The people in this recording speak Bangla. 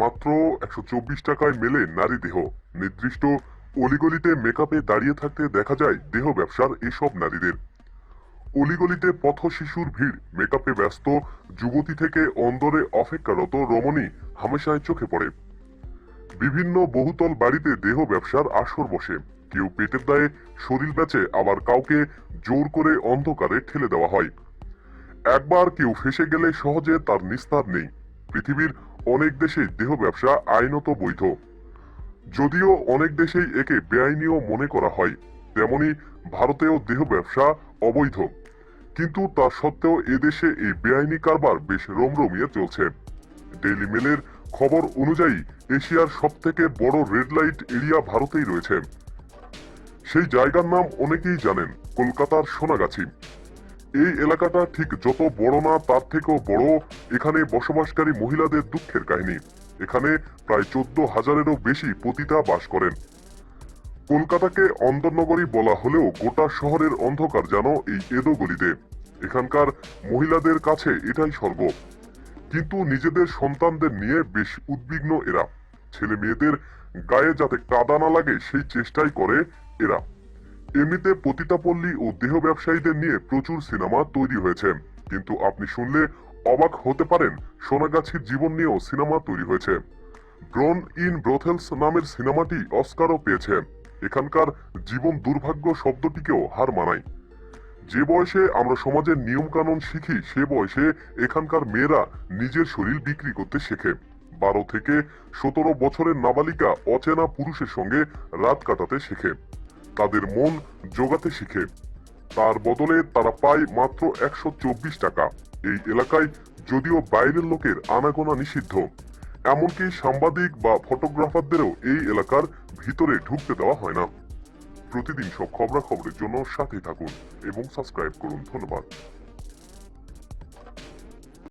মাত্র একশো চব্বিশ টাকায় মেলে নারী দেহ। নির্দিষ্ট অলিগলিতে মেকআপে দাঁড়িয়ে থাকতে দেখা যায় দেহ ব্যবসার এসব নারীদের। অলিগলিতে পথ শিশুর ভিড়। মেকআপে ব্যস্ত যুবতী থেকে অন্দরে অপেক্ষারত রমণী হামেশায় চোখে পড়ে। বিভিন্ন বহুতল বাড়িতে দেহ ব্যবসার আসর বসে। কেউ পেটের দায়ে শরীর বেচে, আবার কাউকে জোর করে অন্ধকারে ঠেলে দেওয়া হয়। একবার কেউ ফেসে গেলে সহজে তার নিস্তার নেই। পৃথিবীর অনেক দেশে দেহ ব্যবসা আইনত বৈধ। যদিও অনেক দেশেই একে বেআইনিও মনে করা হয়, তেমনি ভারতেও দেহ ব্যবসা অবৈধ। কিন্তু তা সত্ত্বেও এদেশে এই বেআইনি কারবার বেশ রমরমিয়ে চলছে। ডেইলি মেলের খবর অনুযায়ী, এশিয়ার সবথেকে বড় রেড লাইট এরিয়া ভারতেই রয়েছে। সেই জায়গার নাম অনেকেই জানেন, কলকাতার সোনাগাছি। এই এলাকাটা ঠিক যত বড় না, তার থেকেও বড় এখানে বসবাসকারী মহিলাদের দুঃখের কাহিনী। এখানে প্রায় চোদ্দ হাজারেরও বেশি পতিতা বাস করেন। কলকাতাকে অন্দরনগরী বলা হলেও গোটা শহরের অন্ধকার যেন এই এদো গলিতে। এখানকার মহিলাদের কাছে এটাই স্বর্গ। কিন্তু নিজেদের সন্তানদের নিয়ে বেশ উদ্বিগ্ন এরা। ছেলে মেয়েদের গায়ে যাতে কাদা না লাগে, সেই চেষ্টাই করে এরা। এমনিতে পতিতাপল্লী ও দেহ ব্যবসায়ীদের নিয়ে প্রচুর সিনেমা তৈরি হয়েছে। কিন্তু আপনি শুনলে অবাক হতে পারেন সোনাগাছির জীবন নিয়েও সিনেমা তৈরি হয়েছে। ব্রন ইন ব্রথেলস নামের সিনেমাটি অস্কারও পেয়েছে। এখানকার জীবন দুর্ভাগ্য শব্দটিকেও হার মানায়। যে বয়সে আমরা সমাজের নিয়ম কানুন শিখি, সে বয়সে এখানকার মেয়েরা নিজের শরীর বিক্রি করতে শেখে। বারো থেকে সতেরো বছরের নাবালিকা অচেনা পুরুষের সঙ্গে রাত কাটাতে শেখে। তাদের মন জোগাতে শিখে। তার বদলে তারা পায় মাত্র একশো চব্বিশ টাকা। এই এলাকায় যদিও বাইরের লোকের আনাগোনা নিষিদ্ধ, এমনকি সাংবাদিক বা ফটোগ্রাফারদেরও এই এলাকার ভিতরে ঢুকতে দেওয়া হয় না। প্রতিদিন সব খবরাখবরের জন্য সাথে থাকুন এবং সাবস্ক্রাইব করুন। ধন্যবাদ।